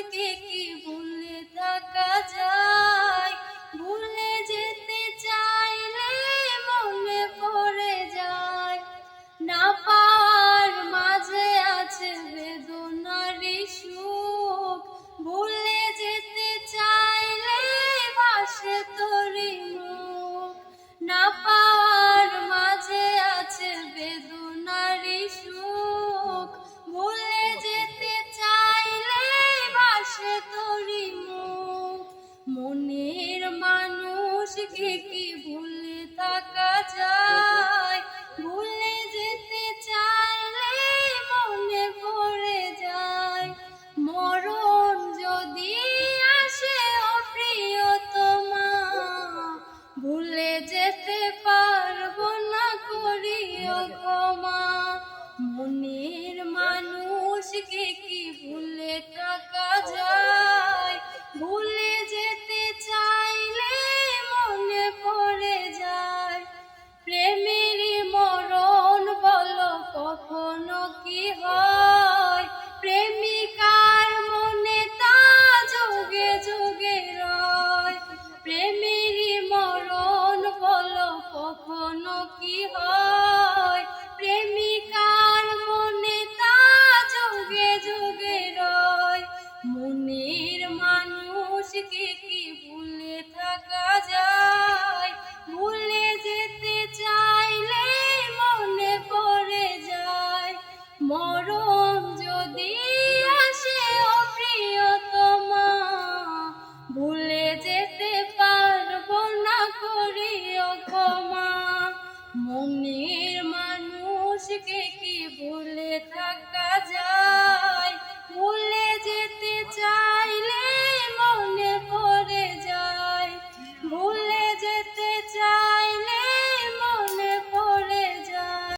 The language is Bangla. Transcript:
আজকে কি ভুলে থাকা যায়? ভুলে যেতে চাইলে মনে পড়ে যায়। না পাওয়ার মাঝে আছে সুখ। ভুলে যেতে চাইলে তরি মুখ। না পাওয়ার মাঝে আছে বেদনারই সুখ। আজকে কি ভুলে থাকা যায়। ভুলে যেতে চাইলে মনে পড়ে যায়। মরণ যদি আসে অপ্রিয় তোমা ভুলে যেতে পারব না করিও ক্ষমা। মনের মানুষকে কি ভুলে থাকা যায়? কখনো কি হয়? প্রেমিকার মনে তা যোগে যোগে রয়। মনের মানুষকে কি ভুলে থাকা যায়? থেকে